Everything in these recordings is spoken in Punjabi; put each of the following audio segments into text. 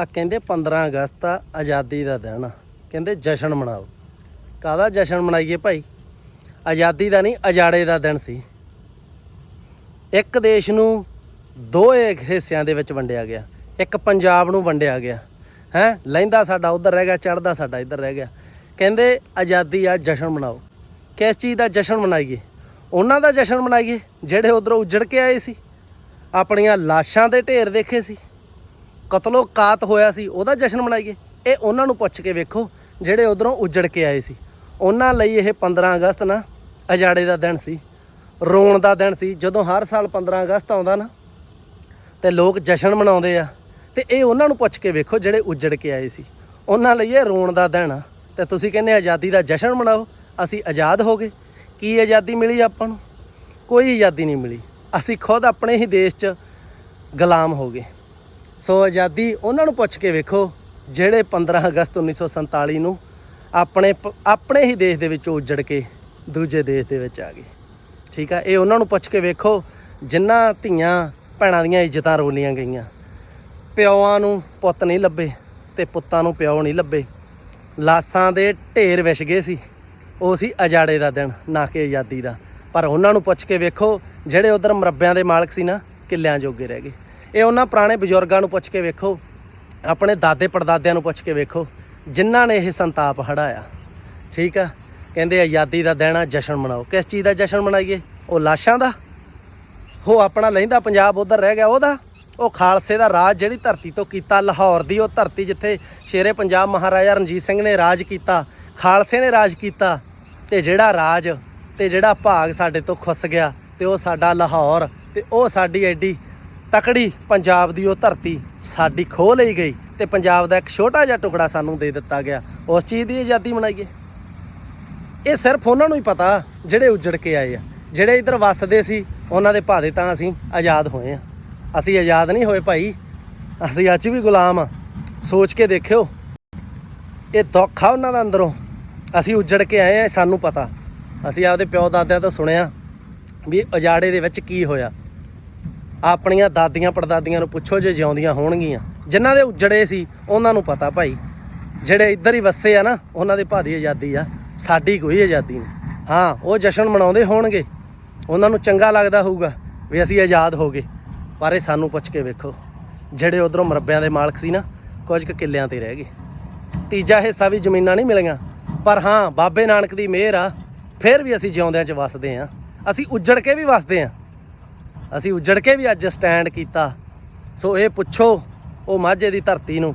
ਆ ਕਹਿੰਦੇ 15 ਅਗਸਤ ਆ ਆਜ਼ਾਦੀ ਦਾ ਦਿਨ ਆ। ਕਹਿੰਦੇ ਜਸ਼ਨ ਮਨਾਓ। ਕਾਹਦਾ ਜਸ਼ਨ ਮਨਾਈਏ ਭਾਈ? ਆਜ਼ਾਦੀ ਦਾ ਨਹੀਂ, ਅਜਾੜੇ ਦਾ ਦਿਨ ਸੀ। ਇੱਕ ਦੇਸ਼ ਨੂੰ ਦੋ ਹਿੱਸਿਆਂ ਦੇ ਵਿੱਚ ਵੰਡਿਆ ਗਿਆ। ਇੱਕ ਪੰਜਾਬ ਨੂੰ ਵੰਡਿਆ ਗਿਆ। ਹੈ? ਲਹਿੰਦਾ ਸਾਡਾ, ਉਧਰ ਰਹਿ ਗਿਆ ਚੜਦਾ ਸਾਡਾ, ਇੱਧਰ ਰਹਿ ਗਿਆ। ਕਹਿੰਦੇ ਆਜ਼ਾਦੀ ਆ, ਜਸ਼ਨ ਮਨਾਓ। ਕਿਸ ਚੀਜ਼ ਦਾ ਜਸ਼ਨ ਮਨਾਈਏ? ਉਹਨਾਂ ਦਾ ਜਸ਼ਨ ਮਨਾਈਏ, ਜਿਹੜੇ ਉਧਰੋਂ ਉੱਜੜ ਕੇ ਆਏ ਸੀ। ਆਪਣੀਆਂ ਲਾਸ਼ਾਂ ਦੇ ਢੇਰ ਦੇਖੇ ਸੀ। ਕਤਲੋ ਕਾਤ ਹੋਇਆ ਸੀ, ਉਹਦਾ ਜਸ਼ਨ ਮਨਾਈਏ। ਇਹ ਉਹਨਾਂ ਨੂੰ ਪੁੱਛ ਕੇ ਵੇਖੋ, ਜਿਹੜੇ ਉਧਰੋਂ ਉੱਜੜ ਕੇ ਆਏ ਸੀ। ਉਹਨਾਂ ਲਈ ਇਹ 15 ਅਗਸਤ ਨਾ ਅਜਾੜੇ ਦਾ ਦਿਨ ਸੀ, ਰੋਣ ਦਾ ਦਿਨ ਸੀ। ਜਦੋਂ ਹਰ ਸਾਲ 15 ਅਗਸਤ ਆਉਂਦਾ ਨਾ, ਤੇ ਲੋਕ ਜਸ਼ਨ ਮਨਾਉਂਦੇ ਆ, ਤੇ ਇਹ ਉਹਨਾਂ ਨੂੰ ਪੁੱਛ ਕੇ ਵੇਖੋ ਜਿਹੜੇ ਉੱਜੜ ਕੇ ਆਏ ਸੀ। ਉਹਨਾਂ ਲਈ ਇਹ ਰੋਣ ਦਾ ਦਿਨ ਆ। ਤੇ ਤੁਸੀਂ ਕਹਿੰਦੇ ਆਜ਼ਾਦੀ ਦਾ ਜਸ਼ਨ ਮਨਾਓ, ਅਸੀਂ ਆਜ਼ਾਦ ਹੋ ਗਏ। ਕੀ ਆਜ਼ਾਦੀ ਮਿਲੀ ਆਪਾਂ ਨੂੰ? ਕੋਈ ਆਜ਼ਾਦੀ ਨਹੀਂ ਮਿਲੀ। ਅਸੀਂ ਖੁਦ ਆਪਣੇ ਹੀ ਦੇਸ਼ 'ਚ ਗੁਲਾਮ ਹੋ ਗਏ। ਸੋ ਆਜ਼ਾਦੀ ਉਹਨਾਂ ਨੂੰ ਪੁੱਛ ਕੇ ਵੇਖੋ, ਜਿਹੜੇ 15 ਅਗਸਤ 1947 ਨੂੰ ਆਪਣੇ ਆਪਣੇ ਹੀ ਦੇਸ਼ ਦੇ ਵਿੱਚੋਂ ਉੱਜੜ ਕੇ ਦੂਜੇ ਦੇਸ਼ ਦੇ ਵਿੱਚ ਆ ਗਏ। ਠੀਕ ਆ? ਇਹ ਉਹਨਾਂ ਨੂੰ ਪੁੱਛ ਕੇ ਵੇਖੋ ਜਿਨ੍ਹਾਂ ਧੀਆਂ ਭੈਣਾਂ ਦੀਆਂ ਇੱਜ਼ਤਾਂ ਰੋਲੀਆਂ ਗਈਆਂ। ਪਿਓਆਂ ਨੂੰ ਪੁੱਤ ਨਹੀਂ ਲੱਭੇ ਤੇ ਪੁੱਤਾਂ ਨੂੰ ਪਿਓ ਨਹੀਂ ਲੱਭੇ। ਲਾਸਾਂ ਦੇ ਢੇਰ ਵਿਛ ਗਏ ਸੀ। ਉਹ ਸੀ ਅਜਾੜੇ ਦਾ ਦਿਨ, ਨਾ ਕਿ ਆਜ਼ਾਦੀ ਦਾ। ਪਰ ਉਹਨਾਂ ਨੂੰ ਪੁੱਛ ਕੇ ਵੇਖੋ, ਜਿਹੜੇ ਉਧਰ ਮਰੱਬਿਆਂ ਦੇ ਮਾਲਕ ਸੀ ਨਾ, ਕਿੱਲਿਆਂ ਜੋਗੇ ਰਹਿ ਗਏ। ਇਹ ਉਹਨਾਂ ਪੁਰਾਣੇ ਬਜ਼ੁਰਗਾਂ ਨੂੰ ਪੁੱਛ ਕੇ ਵੇਖੋ, ਆਪਣੇ ਦਾਦੇ ਪੜਦਾਦਿਆਂ ਨੂੰ ਪੁੱਛ ਕੇ ਵੇਖੋ, ਜਿਨ੍ਹਾਂ ਨੇ ਇਹ ਸੰਤਾਪ ਹੜਾਇਆ। ਠੀਕ ਆ? ਕਹਿੰਦੇ ਆਜ਼ਾਦੀ ਦਾ ਦਿਨ ਆ, ਜਸ਼ਨ ਮਨਾਓ। ਕਿਸ ਚੀਜ਼ ਦਾ ਜਸ਼ਨ ਮਨਾਈਏ? ਉਹ ਲਾਸ਼ਾਂ ਦਾ? ਉਹ ਆਪਣਾ ਲਹਿੰਦਾ ਪੰਜਾਬ ਉਧਰ ਰਹਿ ਗਿਆ ਉਹਦਾ? ਉਹ ਖਾਲਸੇ ਦਾ ਰਾਜ ਜਿਹੜੀ ਧਰਤੀ ਤੋਂ ਕੀਤਾ, ਲਾਹੌਰ ਦੀ ਉਹ ਧਰਤੀ ਜਿੱਥੇ ਸ਼ੇਰੇ ਪੰਜਾਬ ਮਹਾਰਾਜਾ ਰਣਜੀਤ ਸਿੰਘ ਨੇ ਰਾਜ ਕੀਤਾ, ਖਾਲਸੇ ਨੇ ਰਾਜ ਕੀਤਾ, ਤੇ ਜਿਹੜਾ ਰਾਜ ਤੇ ਜਿਹੜਾ ਭਾਗ ਸਾਡੇ ਤੋਂ ਖੁੱਸ ਗਿਆ, ਤੇ ਉਹ ਸਾਡਾ ਲਾਹੌਰ, ਤੇ ਉਹ ਸਾਡੀ ਐਡੀ ਤਕੜੀ ਪੰਜਾਬ ਦੀ ਉਹ ਧਰਤੀ ਸਾਡੀ ਖੋਹ ਲਈ ਗਈ ਤੇ ਪੰਜਾਬ ਦਾ ਇੱਕ ਛੋਟਾ ਜਿਹਾ ਟੁਕੜਾ ਸਾਨੂੰ ਦੇ ਦਿੱਤਾ ਗਿਆ। ਉਸ ਚੀਜ਼ ਦੀ ਆਜ਼ਾਦੀ ਮਨਾਈਏ। ਇਹ ਸਿਰਫ ਉਹਨਾਂ ਨੂੰ ਹੀ ਪਤਾ ਜਿਹੜੇ ਉੱਜੜ ਕੇ ਆਏ ਆ। ਜਿਹੜੇ ਇੱਧਰ ਵੱਸਦੇ ਸੀ, ਉਹਨਾਂ ਦੇ ਭਾਦੇ ਤਾਂ ਅਸੀਂ ਆਜ਼ਾਦ ਹੋਏ ਆ। ਅਸੀਂ ਆਜ਼ਾਦ ਨਹੀਂ ਹੋਏ ਭਾਈ। ਅਸੀਂ ਅੱਜ ਵੀ ਗੁਲਾਮ ਆ। ਸੋਚ ਕੇ ਦੇਖਿਓ। ਇਹ ਦੁੱਖ ਆ ਉਹਨਾਂ ਦਾ ਅੰਦਰੋਂ। ਅਸੀਂ ਉੱਜੜ ਕੇ ਆਏ ਆ ਸਾਨੂੰ ਪਤਾ। ਅਸੀਂ ਆਪਦੇ ਪਿਓ ਦਾਦਿਆਂ ਤੋਂ ਸੁਣਿਆ ਵੀ ਉਜਾੜੇ ਦੇ ਵਿੱਚ ਕੀ ਹੋਇਆ। ਆਪਣੀਆਂ ਦਾਦੀਆਂ ਪੜਦਾਦੀਆਂ ਨੂੰ ਪੁੱਛੋ ਜੇ ਜਿਉਂਦੀਆਂ ਹੋਣਗੀਆਂ। ਜਿਨ੍ਹਾਂ ਦੇ ਉੱਜੜੇ ਸੀ, ਉਹਨਾਂ ਨੂੰ ਪਤਾ ਭਾਈ। ਜਿਹੜੇ ਇੱਧਰ ਹੀ ਵਸੇ ਆ ਨਾ, ਉਹਨਾਂ ਦੇ ਭਾਦੀ ਆਜ਼ਾਦੀ ਆ। ਸਾਡੀ ਕੋਈ ਆਜ਼ਾਦੀ ਨਹੀਂ। ਹਾਂ, ਉਹ ਜਸ਼ਨ ਮਨਾਉਂਦੇ ਹੋਣਗੇ। ਉਹਨਾਂ ਨੂੰ ਚੰਗਾ ਲੱਗਦਾ ਹੋਊਗਾ ਵੀ ਅਸੀਂ ਆਜ਼ਾਦ ਹੋ ਗਏ। ਪਰ ਇਹ ਸਾਨੂੰ ਪੁੱਛ ਕੇ ਵੇਖੋ, ਜਿਹੜੇ ਉਧਰੋਂ ਮਰੱਬਿਆਂ ਦੇ ਮਾਲਕ ਸੀ ਨਾ, ਕੁਝ ਕੁ ਕਿੱਲਿਆਂ ਤੇ ਰਹਿ ਗਏ। ਤੀਜਾ ਹਿੱਸਾ ਵੀ ਜ਼ਮੀਨਾਂ ਨਹੀਂ ਮਿਲੀਆਂ। ਪਰ ਹਾਂ, ਬਾਬੇ ਨਾਨਕ ਦੀ ਮਿਹਰ ਆ। ਫਿਰ ਵੀ ਅਸੀਂ ਜਿਉਂਦਿਆਂ 'ਚ ਵਸਦੇ ਆ। ਅਸੀਂ ਉੱਜੜ ਕੇ ਵੀ ਵਸਦੇ ਆ। ਅਸੀਂ ਉੱਜੜ ਕੇ ਵੀ ਅੱਜ ਸਟੈਂਡ ਕੀਤਾ। ਸੋ ਇਹ ਪੁੱਛੋ, ਉਹ ਮਾਝੇ ਦੀ ਧਰਤੀ ਨੂੰ।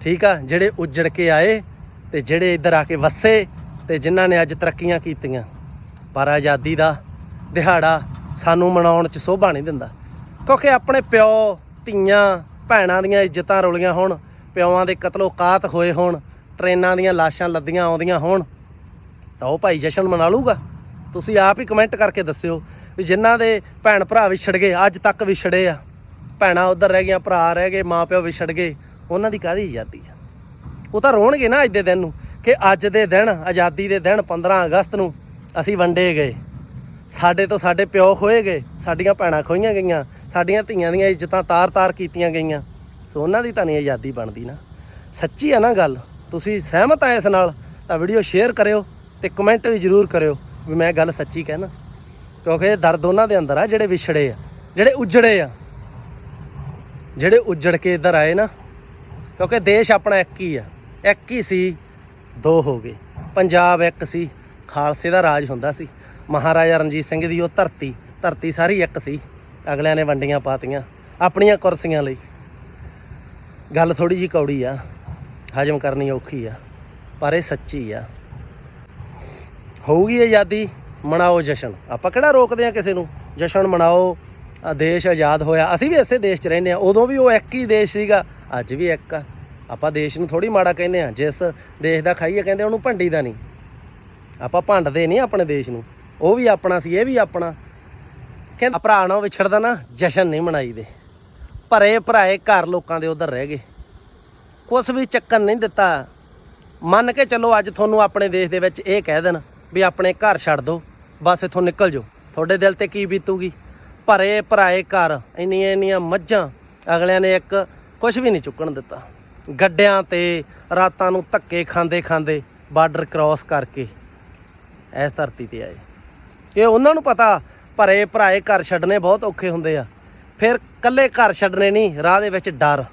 ਠੀਕ ਆ, ਜਿਹੜੇ ਉੱਜੜ ਕੇ ਆਏ ਤੇ ਜਿਹੜੇ ਇੱਧਰ ਆ ਕੇ ਵਸੇ ਤੇ ਜਿਨ੍ਹਾਂ ਨੇ ਅੱਜ ਤਰੱਕੀਆਂ ਕੀਤੀਆਂ। ਪਰ ਆਜ਼ਾਦੀ ਦਾ ਦਿਹਾੜਾ ਸਾਨੂੰ ਮਨਾਉਣ 'ਚ ਸੋਭਾ ਨਹੀਂ ਦਿੰਦਾ। ਕਿਉਂਕਿ ਆਪਣੇ ਪਿਓ, ਧੀਆਂ, ਭੈਣਾਂ ਦੀਆਂ ਇੱਜ਼ਤਾਂ ਰੋਲੀਆਂ ਹੋਣ, ਪਿਓਾਂ ਦੇ ਕਤਲੋ ਕਾਤ ਹੋਏ ਹੋਣ, ਟ੍ਰੇਨਾਂ ਦੀਆਂ ਲਾਸ਼ਾਂ ਲੱਦੀਆਂ ਆਉਂਦੀਆਂ ਹੋਣ, ਤਾਂ ਉਹ ਭਾਈ ਜਸ਼ਨ ਮਨਾ ਲੂਗਾ। ਤੁਸੀਂ ਆਪ ਹੀ ਕਮੈਂਟ ਕਰਕੇ ਦੱਸਿਓ ਵੀ ਜਿਨ੍ਹਾਂ ਦੇ ਭੈਣ ਭਰਾ ਵਿਛੜ ਗਏ, ਅੱਜ ਤੱਕ ਵਿਛੜੇ ਆ। ਭੈਣਾਂ ਉਧਰ ਰਹਿ ਗਈਆਂ, ਭਰਾ ਰਹਿ ਗਏ, ਮਾਪਿਓ ਵਿਛੜ ਗਏ, ਉਹਨਾਂ ਦੀ ਕਾਹਦੀ ਆਜ਼ਾਦੀ ਆ? ਉਹ ਤਾਂ ਰੋਣਗੇ ਨਾ ਅੱਜ ਦੇ ਦਿਨ ਨੂੰ ਕਿ ਅੱਜ ਦੇ ਦਿਨ, ਆਜ਼ਾਦੀ ਦੇ ਦਿਨ 15 ਅਗਸਤ ਨੂੰ ਅਸੀਂ ਵੰਡੇ ਗਏ। ਸਾਡੇ ਤੋਂ ਸਾਡੇ ਪਿਓ ਖੋਏ ਗਏ, ਸਾਡੀਆਂ ਭੈਣਾਂ ਖੋਈਆਂ ਗਈਆਂ, ਸਾਡੀਆਂ ਧੀਆਂ ਦੀਆਂ ਇੱਜ਼ਤਾਂ ਤਾਰ-ਤਾਰ ਕੀਤੀਆਂ ਗਈਆਂ। ਸੋ ਉਹਨਾਂ ਦੀ ਤਾਂ ਨਹੀਂ ਆਜ਼ਾਦੀ ਬਣਦੀ ਨਾ। ਸੱਚੀ ਆ ਨਾ ਗੱਲ, ਤੁਸੀਂ ਸਹਿਮਤ ਆ ਇਸ ਨਾਲ, ਤਾਂ ਵੀਡੀਓ ਸ਼ੇਅਰ ਕਰਿਓ ਤੇ ਕਮੈਂਟ ਵੀ ਜ਼ਰੂਰ ਕਰਿਓ ਵੀ ਮੈਂ ਗੱਲ ਸੱਚੀ ਕਹਿਣਾ। ਕਿਉਂਕਿ ਇਹ ਦਰਦ ਉਹਨਾਂ ਦੇ ਅੰਦਰ ਆ, ਜਿਹੜੇ ਵਿਛੜੇ ਆ, ਜਿਹੜੇ ਉੱਜੜੇ ਆ। ਜਿਹੜੇ ਉੱਜੜ ਕੇ ਇੱਧਰ ਆਏ ਨਾ, ਕਿਉਂਕਿ ਦੇਸ਼ ਆਪਣਾ ਇੱਕ ਹੀ ਆ, ਇੱਕ ਹੀ ਸੀ, ਦੋ ਹੋ ਗਏ। ਪੰਜਾਬ ਇੱਕ ਸੀ, ਖਾਲਸੇ ਦਾ ਰਾਜ ਹੁੰਦਾ ਸੀ। ਮਹਾਰਾਜਾ ਰਣਜੀਤ ਸਿੰਘ ਦੀ ਉਹ ਧਰਤੀ ਧਰਤੀ ਸਾਰੀ ਇੱਕ ਸੀ। ਅਗਲਿਆਂ ਨੇ ਵੰਡੀਆਂ ਪਾਤੀਆਂ, ਆਪਣੀਆਂ ਕੁਰਸੀਆਂ ਲਈ। ਗੱਲ ਥੋੜੀ ਜੀ ਕੌੜੀ ਆ, ਹਜਮ ਕਰਨੀ ਔਖੀ ਆ, ਪਰ ਇਹ ਸੱਚੀ ਆ। ਹੋਊਗੀ ਆਜ਼ਾਦੀ? ਮਨਾਓ ਜਸ਼ਨ। ਆਪਾਂ ਕਿਹੜਾ ਰੋਕਦੇ ਆ ਕਿਸੇ ਨੂੰ? ਜਸ਼ਨ ਮਨਾਓ ਦੇਸ਼ ਆਜ਼ਾਦ ਹੋਇਆ। ਅਸੀਂ ਵੀ ਇਸੇ ਦੇਸ਼ 'ਚ ਰਹਿੰਦੇ ਆ ਉਦੋਂ ਵੀ ਉਹ ਇੱਕ ਹੀ ਦੇਸ਼ ਸੀਗਾ, ਅੱਜ ਵੀ ਇੱਕ ਆ। ਆਪਾਂ ਦੇਸ਼ ਨੂੰ ਥੋੜੀ ਮਾੜਾ ਕਹਿੰਦੇ ਆ ਜਿਸ ਦੇਸ਼ ਦਾ ਖਾਈਏ ਕਹਿੰਦੇ ਉਹਨੂੰ ਭੰਡੀ ਦਾ ਨਹੀਂ। ਆਪਾਂ ਭੰਡਦੇ ਨਹੀਂ ਆਪਣੇ ਦੇਸ਼ ਨੂੰ। ਉਹ ਵੀ ਆਪਣਾ ਸੀ, ਇਹ ਵੀ ਆਪਣਾ। ਕਹਿੰਦਾ ਭਰਾ ਨਾ ਵਿਛੜਦਾ ਨਾ, ਜਸ਼ਨ ਨਹੀਂ ਮਨਾਈਦੇ। ਭਰੇ ਭਰਾਏ ਘਰ ਲੋਕਾਂ ਦੇ ਉਧਰ ਰਹਿ ਗਏ। ਕੁਛ ਵੀ ਚੱਕਰ ਨਹੀਂ ਦਿੱਤਾ। ਮੰਨ ਕੇ ਚੱਲੋ ਅੱਜ ਤੁਹਾਨੂੰ ਆਪਣੇ ਦੇਸ਼ ਦੇ ਵਿੱਚ ਇਹ ਕਹਿ ਦੇਣ ਵੀ ਆਪਣੇ ਘਰ ਛੱਡ ਦਿਓ। ਬਸ ਇੱਥੋਂ ਨਿਕਲ ਜਾਓ। ਤੁਹਾਡੇ ਦਿਲ ਤੇ ਕੀ ਬੀਤੂਗੀ? ਭਰੇ ਭਰਾਏ ਘਰ, ਇੰਨੀਆਂ ਇੰਨੀਆਂ ਮੱਝਾਂ, ਅਗਲਿਆਂ ਨੇ ਇੱਕ ਕੁਝ ਵੀ ਨਹੀਂ ਚੁੱਕਣ ਦਿੱਤਾ। ਗੱਡਿਆਂ ਤੇ ਰਾਤਾਂ ਨੂੰ ਧੱਕੇ ਖਾਂਦੇ ਖਾਂਦੇ ਬਾਰਡਰ ਕ੍ਰਾਸ ਕਰਕੇ ਇਸ ਧਰਤੀ ਤੇ ਆਏ। ਇਹ ਉਹਨਾਂ ਨੂੰ ਪਤਾ, ਭਰੇ ਭਰਾਏ ਘਰ ਛੱਡਣੇ ਬਹੁਤ ਔਖੇ ਹੁੰਦੇ ਆ। ਫਿਰ ਕੱਲੇ ਘਰ ਛੱਡਣੇ ਨਹੀਂ, ਰਾਹ ਦੇ ਵਿੱਚ ਡਰ।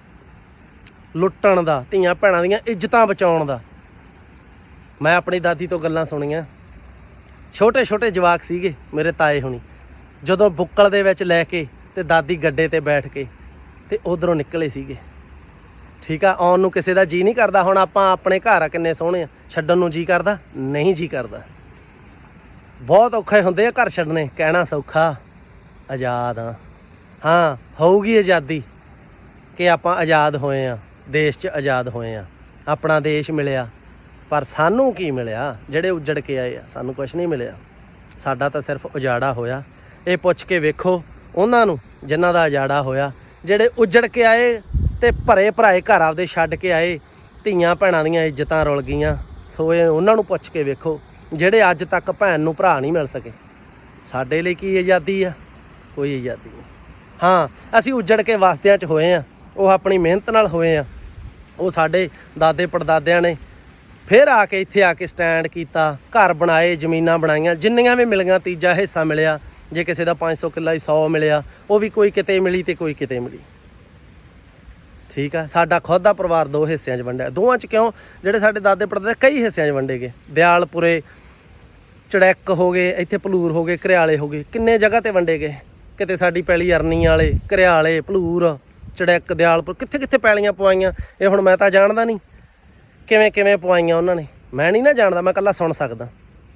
ਲੁੱਟਣ ਦਾ, ਧੀਆਂ ਭੈਣਾਂ ਦੀਆਂ ਇੱਜ਼ਤਾਂ ਬਚਾਉਣ ਦਾ। ਮੈਂ ਆਪਣੀ ਦਾਦੀ ਤੋਂ ਗੱਲਾਂ ਸੁਣੀਆਂ। ਛੋਟੇ ਛੋਟੇ ਜਵਾਕ ਸੀਗੇ ਮੇਰੇ ਤਾਏ ਹੁਣੀ। ਜਦੋਂ ਬੁੱਕਲ ਦੇ ਵਿੱਚ ਲੈ ਕੇ ਤੇ ਦਾਦੀ ਗੱਡੇ ਤੇ ਬੈਠ ਕੇ ਤੇ ਉਧਰੋਂ ਨਿਕਲੇ ਸੀਗੇ। ਠੀਕ ਆ, ਆਉਣ ਨੂੰ ਕਿਸੇ ਦਾ ਜੀ ਨਹੀਂ ਕਰਦਾ, ਹੁਣ ਆਪਾਂ ਆਪਣੇ ਘਰ ਆ ਕਿੰਨੇ ਸੋਹਣੇ ਆ। ਛੱਡਣ ਨੂੰ ਜੀ ਕਰਦਾ, ਨਹੀਂ ਜੀ ਕਰਦਾ। ਬਹੁਤ ਔਖੇ ਹੁੰਦੇ ਆ ਘਰ ਛੱਡਣੇ, ਕਹਿਣਾ ਸੌਖਾ, ਆਜ਼ਾਦ ਆ। ਹਾਂ, ਹੋਊਗੀ ਆਜ਼ਾਦੀ ਕਿ ਆਪਾਂ ਆਜ਼ਾਦ ਹੋਏ ਆ, ਦੇਸ਼ 'ਚ ਆਜ਼ਾਦ ਹੋਏ ਆ। ਆਪਣਾ ਦੇਸ਼ ਮਿਲਿਆ ਪਰ ਸਾਨੂੰ ਕੀ ਮਿਲਿਆ? ਜਿਹੜੇ ਉੱਜੜ ਕੇ ਆਏ ਆ, ਸਾਨੂੰ ਕੁਝ ਨਹੀਂ ਮਿਲਿਆ। ਸਾਡਾ ਤਾਂ ਸਿਰਫ ਉਜਾੜਾ ਹੋਇਆ। ਇਹ ਪੁੱਛ ਕੇ ਵੇਖੋ, ਉਹਨਾਂ ਨੂੰ ਜਿਨ੍ਹਾਂ ਦਾ ਉਜਾੜਾ ਹੋਇਆ, ਜਿਹੜੇ ਉੱਜੜ ਕੇ ਆਏ ਤੇ ਭਰੇ ਭਰਾਏ ਘਰ ਆਪਦੇ ਛੱਡ ਕੇ ਆਏ, ਧੀਆਂ ਭੈਣਾਂ ਦੀਆਂ ਇੱਜ਼ਤਾਂ ਰੁਲ ਗਈਆਂ। ਸੋ ਇਹ ਉਹਨਾਂ ਨੂੰ ਪੁੱਛ ਕੇ ਵੇਖੋ, ਜਿਹੜੇ ਅੱਜ ਤੱਕ ਭੈਣ ਨੂੰ ਭਰਾ ਨਹੀਂ ਮਿਲ ਸਕੇ। ਸਾਡੇ ਲਈ ਕੀ ਆਜ਼ਾਦੀ ਆ? ਕੋਈ ਆਜ਼ਾਦੀ ਨਹੀਂ। ਹਾਂ, ਅਸੀਂ ਉੱਜੜ ਕੇ ਵਾਸਤਿਆਂ 'ਚ ਹੋਏ ਆ। ਉਹ ਆਪਣੀ ਮਿਹਨਤ ਨਾਲ ਹੋਏ ਆ। ਉਹ ਸਾਡੇ ਦਾਦੇ ਪੜਦਾਦਿਆਂ ਨੇ ਫਿਰ ਆ ਕੇ ਇੱਥੇ ਆ ਕੇ ਸਟੈਂਡ ਕੀਤਾ, ਘਰ ਬਣਾਏ, ਜ਼ਮੀਨਾਂ ਬਣਾਈਆਂ, ਜਿੰਨੀਆਂ ਵੀ ਮਿਲੀਆਂ, ਤੀਜਾ ਹਿੱਸਾ ਮਿਲਿਆ। ਜੇ ਕਿਸੇ ਦਾ 500 ਕਿੱਲਾ ਹੀ 100 ਮਿਲਿਆ, ਉਹ ਵੀ ਕੋਈ ਕਿਤੇ ਮਿਲੀ ਤੇ ਕੋਈ ਕਿਤੇ ਮਿਲੀ। ਠੀਕ ਆ? ਸਾਡਾ ਖੁਦ ਦਾ ਪਰਿਵਾਰ ਦੋ ਹਿੱਸਿਆਂ 'ਚ ਵੰਡਿਆ। ਦੋਵਾਂ 'ਚ ਕਿਉਂ? ਜਿਹੜੇ ਸਾਡੇ ਦਾਦੇ ਪੜਦਾਦੇ ਕਈ ਹਿੱਸਿਆਂ 'ਚ ਵੰਡੇ ਗਏ। ਦਿਆਲਪੁਰੇ, ਚੜੈਕ ਹੋ ਗਏ, ਇੱਥੇ ਪਲੂਰ ਹੋ ਗਏ ਕਰਿਆਲੇ ਹੋ ਗਏ। ਕਿੰਨੇ ਜਗ੍ਹਾ ਤੇ ਵੰਡੇ ਗਏ? ਕਿਤੇ ਸਾਡੀ ਪੈਲੀ ਅਰਨੀ ਵਾਲੇ ਕਰਿਆਲੇ ਪਲੂਰ ਚੜੈਕ, ਦਿਆਲਪੁਰ ਕਿੱਥੇ ਕਿੱਥੇ ਪੈਲੀਆਂ ਪਵਾਈਆਂ? ਇਹ ਹੁਣ ਮੈਂ ਤਾਂ ਜਾਣਦਾ ਨਹੀਂ। ਕਿਵੇਂ ਕਿਵੇਂ ਪਵਾਈਆਂ ਉਹਨਾਂ ਨੇ? ਮੈਂ ਨਹੀਂ ਨਾ ਜਾਣਦਾ, ਮੈਂ ਕੱਲਾ ਸੁਣ ਸਕਦਾ।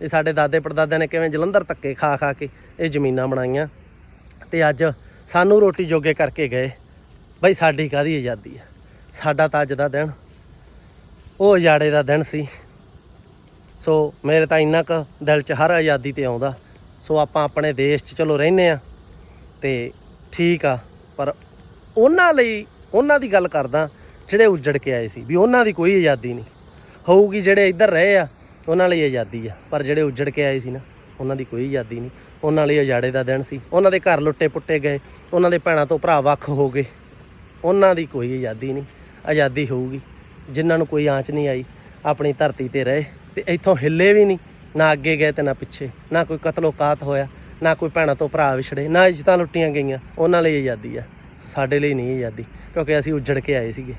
ਇਹ ਸਾਡੇ ਦਾਦੇ ਪੜਦਾਦਿਆਂ ਨੇ ਕਿਵੇਂ ਜਲੰਧਰ ਧੱਕੇ ਖਾ ਖਾ ਕੇ ਇਹ ਜ਼ਮੀਨਾਂ ਬਣਾਈਆਂ। ਤੇ ਅੱਜ ਸਾਨੂੰ ਰੋਟੀ ਜੋਗੇ ਕਰਕੇ ਗਏ। ਬਈ ਸਾਡੀ ਕਾਦੀ ਆਜ਼ਾਦੀ ਆ? ਸਾਡਾ ਤਾਂ ਅੱਜ ਦਾ ਦਿਨ, ਉਹ ਉਜਾੜੇ ਦਾ ਦਿਨ ਸੀ। ਸੋ ਮੇਰੇ ਤਾਂ ਇੰਨਾ ਕੁ ਦਿਲ 'ਚ ਹਰ ਆਜ਼ਾਦੀ ਤੇ ਆਉਂਦਾ। ਸੋ ਆਪਾਂ ਆਪਣੇ ਦੇਸ਼ 'ਚ ਚਲੋ ਰਹਿੰਦੇ ਆ ਤੇ ਠੀਕ ਆ, ਪਰ ਉਹਨਾਂ ਲਈ, ਉਹਨਾਂ ਦੀ ਗੱਲ ਕਰਦਾ। ਜਿਹੜੇ ਉੱਜੜ ਕੇ ਆਏ ਸੀ ਵੀ ਉਹਨਾਂ ਦੀ ਕੋਈ ਆਜ਼ਾਦੀ ਨਹੀਂ। ਹੋਊਗੀ ਜਿਹੜੇ ਇੱਧਰ ਰਹੇ ਆ, ਉਹਨਾਂ ਲਈ ਆਜ਼ਾਦੀ ਆ। ਪਰ ਜਿਹੜੇ ਉੱਜੜ ਕੇ ਆਏ ਸੀ ਨਾ, ਉਹਨਾਂ ਦੀ ਕੋਈ ਆਜ਼ਾਦੀ ਨਹੀਂ। ਉਹਨਾਂ ਲਈ ਉਜਾੜੇ ਦਾ ਦਿਨ ਸੀ। ਉਹਨਾਂ ਦੇ ਘਰ ਲੁੱਟੇ ਪੁੱਟੇ ਗਏ। ਉਹਨਾਂ ਦੇ ਭੈਣਾਂ ਤੋਂ ਭਰਾ ਵੱਖ ਹੋ ਗਏ। ਉਹਨਾਂ ਦੀ ਕੋਈ ਆਜ਼ਾਦੀ ਨਹੀਂ। ਆਜ਼ਾਦੀ ਹੋਊਗੀ। ਜਿਨ੍ਹਾਂ ਨੂੰ ਕੋਈ ਆਂਚ ਨਹੀਂ ਆਈ, ਆਪਣੀ ਧਰਤੀ ਤੇ ਰਹੇ। ਤੇ ਇੱਥੋਂ ਹਿੱਲੇ ਵੀ ਨਹੀਂ। ਨਾ ਅੱਗੇ ਗਏ ਤੇ ਨਾ ਪਿੱਛੇ। ਨਾ ਕੋਈ ਕਤਲੋਕਾਤ ਹੋਇਆ। ਨਾ ਕੋਈ ਭੈਣਾਂ ਤੋਂ ਭਰਾ ਵਿਛੜੇ। ਨਾ ਇੱਜ਼ਤਾਂ ਲੁੱਟੀਆਂ ਗਈਆਂ। ਉਹਨਾਂ ਲਈ ਆਜ਼ਾਦੀ ਆ। ਸਾਡੇ ਲਈ ਨਹੀਂ ਆਜ਼ਾਦੀ, ਕਿਉਂਕਿ ਅਸੀਂ ਉੱਜੜ ਕੇ ਆਏ ਸੀਗੇ।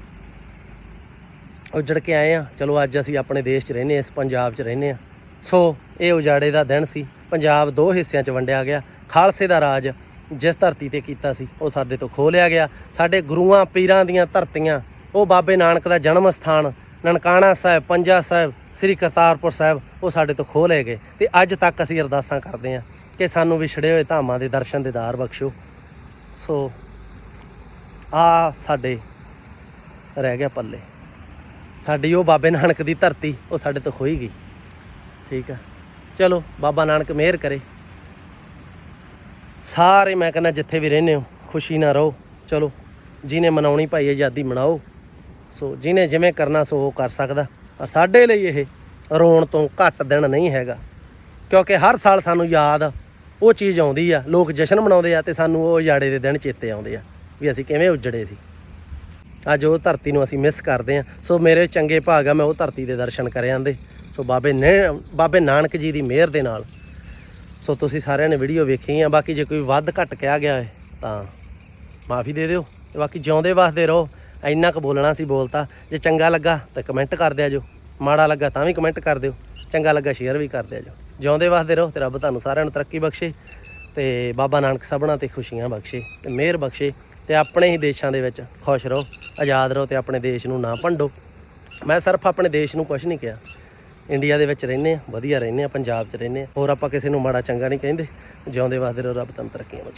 ਉੱਜੜ ਕੇ ਆਏ ਆ। ਚਲੋ, ਅੱਜ ਅਸੀਂ ਆਪਣੇ ਦੇਸ਼ 'ਚ ਰਹਿੰਦੇ ਹਾਂ ਇਸ ਪੰਜਾਬ 'ਚ ਰਹਿੰਦੇ ਆ। ਸੋ, ਇਹ ਉਜਾੜੇ ਦਾ ਦਿਨ ਸੀ। ਪੰਜਾਬ ਦੋ ਹਿੱਸਿਆਂ 'ਚ ਵੰਡਿਆ ਗਿਆ। ਖਾਲਸੇ ਦਾ ਰਾਜ ਜਿਸ ਧਰਤੀ ਤੇ ਕੀਤਾ ਸੀ, ਉਹ ਸਾਡੇ ਤੋਂ ਖੋਹ ਲਿਆ ਗਿਆ। ਸਾਡੇ ਗੁਰੂਆਂ, ਪੀਰਾਂ ਦੀਆਂ ਧਰਤੀਆਂ, ਉਹ ਬਾਬੇ ਨਾਨਕ ਦਾ ਜਨਮ ਸਥਾਨ, ਨਨਕਾਣਾ ਸਾਹਿਬ, ਪੰਜਾ ਸਾਹਿਬ, ਸ੍ਰੀ ਕਰਤਾਰਪੁਰ ਸਾਹਿਬ, ਉਹ ਸਾਡੇ ਤੋਂ ਖੋਹ ਲਏ ਗਏ। ਤੇ ਅੱਜ ਤੱਕ ਅਸੀਂ ਅਰਦਾਸਾਂ ਕਰਦੇ ਹਾਂ ਕਿ ਸਾਨੂੰ ਵਿਛੜੇ ਹੋਏ ਧਾਮਾਂ ਦੇ ਦਰਸ਼ਨ ਦੇਦਾਰ ਬਖਸ਼ੋ। ਸੋ, ਆ ਸਾਡੇ ਰਹਿ ਗਿਆ ਪੱਲੇ। ਸਾਡੀ ਉਹ ਬਾਬੇ ਨਾਨਕ ਦੀ ਧਰਤੀ, ਉਹ ਸਾਡੇ ਤੋਂ ਖੋਈ ਗਈ। ਠੀਕ ਆ। ਚਲੋ, ਬਾਬਾ ਨਾਨਕ ਮਿਹਰ ਕਰੇ। ਸਾਰੇ ਮੈਂ ਕਹਿੰਦਾ ਜਿੱਥੇ ਵੀ ਰਹਿੰਦੇ ਹੋ, ਖੁਸ਼ੀ ਨਾਲ ਰਹੋ। ਚਲੋ, ਜਿਹਨੇ ਮਨਾਉਣੀ ਭਾਈ, ਆਜ਼ਾਦੀ ਮਨਾਓ। ਸੋ, ਜਿਹਨੇ ਜਿਵੇਂ ਕਰਨਾ ਸੋ ਉਹ ਕਰ ਸਕਦਾ। ਪਰ ਸਾਡੇ ਲਈ ਇਹ ਰੋਣ ਤੋਂ ਘੱਟ ਦਿਨ ਨਹੀਂ ਹੈਗਾ। ਕਿਉਂਕਿ ਹਰ ਸਾਲ ਸਾਨੂੰ ਯਾਦ ਉਹ ਚੀਜ਼ ਆਉਂਦੀ ਆ। ਲੋਕ ਜਸ਼ਨ ਮਨਾਉਂਦੇ ਆ ਤੇ ਸਾਨੂੰ ਉਹ ਉਜਾੜੇ ਦੇ ਦਿਨ ਚੇਤੇ ਆਉਂਦੇ ਆ। ਵੀ ਅਸੀਂ ਕਿਵੇਂ ਉਜੜੇ ਸੀ। ਅੱਜ ਉਹ ਧਰਤੀ ਨੂੰ ਅਸੀਂ ਮਿਸ ਕਰਦੇ ਆ ਸੋ ਮੇਰੇ ਚੰਗੇ ਭਾਗ ਆ, ਮੈਂ ਉਹ ਧਰਤੀ ਦੇ ਦਰਸ਼ਨ ਕਰ ਆਂਦੇ। ਸੋ ਬਾਬੇ ਨੇ, ਬਾਬੇ ਨਾਨਕ ਜੀ ਦੀ ਮਿਹਰ ਦੇ ਨਾਲ। ਸੋ ਤੁਸੀਂ ਸਾਰਿਆਂ ਨੇ ਵੀਡੀਓ ਵੇਖੀ ਆ, ਬਾਕੀ ਜੇ ਕੋਈ ਵੱਧ ਘੱਟ ਕਿਹਾ ਗਿਆ ਹੈ, ਤਾਂ ਮਾਫੀ ਦੇ ਦਿਓ। ਤੇ ਬਾਕੀ ਜਿਉਂਦੇ ਵਸਦੇ ਰਹੋ, ਇੰਨਾ ਕੁ ਬੋਲਣਾ ਸੀ ਬੋਲਤਾ। ਜੇ ਚੰਗਾ ਲੱਗਾ ਤਾਂ ਕਮੈਂਟ ਕਰ ਦਿਆ ਜੋ। ਮਾੜਾ ਲੱਗਾ ਤਾਂ ਵੀ ਕਮੈਂਟ ਕਰ ਦਿਓ। ਚੰਗਾ ਲੱਗਾ ਸ਼ੇਅਰ ਵੀ ਕਰ ਦਿਆ ਜੋ। ਜਿਉਂਦੇ ਵਸਦੇ ਰਹੋ ਤੇ ਰੱਬ ਤੁਹਾਨੂੰ ਸਾਰਿਆਂ ਨੂੰ ਤਰੱਕੀ ਬਖਸ਼ੇ ਤੇ ਬਾਬਾ ਨਾਨਕ ਸਭਨਾਂ ਤੇ ਖੁਸ਼ੀਆਂ ਬਖਸ਼ੇ ਤੇ ਮਿਹਰ ਬਖਸ਼ੇ। ਤੇ ਆਪਣੇ ਹੀ ਦੇਸ਼ਾਂ ਦੇ ਵਿੱਚ ਖੁਸ਼ ਰਹੋ, ਆਜ਼ਾਦ ਰਹੋ ਤੇ ਆਪਣੇ ਦੇਸ਼ ਨੂੰ ਨਾ ਭੰਡੋ। ਮੈਂ ਸਿਰਫ ਆਪਣੇ ਦੇਸ਼ ਨੂੰ ਕੁਝ ਨਹੀਂ ਕਿਹਾ। ਇੰਡੀਆ ਦੇ ਵਿੱਚ ਰਹਿੰਦੇ ਆ ਵਧੀਆ ਰਹਿੰਦੇ ਆ ਪੰਜਾਬ 'ਚ ਰਹਿੰਦੇ ਆ ਹੋਰ ਆਪਾਂ ਕਿਸੇ ਨੂੰ ਮਾੜਾ ਚੰਗਾ ਨਹੀਂ ਕਹਿੰਦੇ। ਜਿਉਂਦੇ ਵਸਦੇ ਰਹੋ, ਰੱਬ ਤੁਹਾਨੂੰ ਤਰੱਕੀਆਂ ਬਖਸ਼ੇ।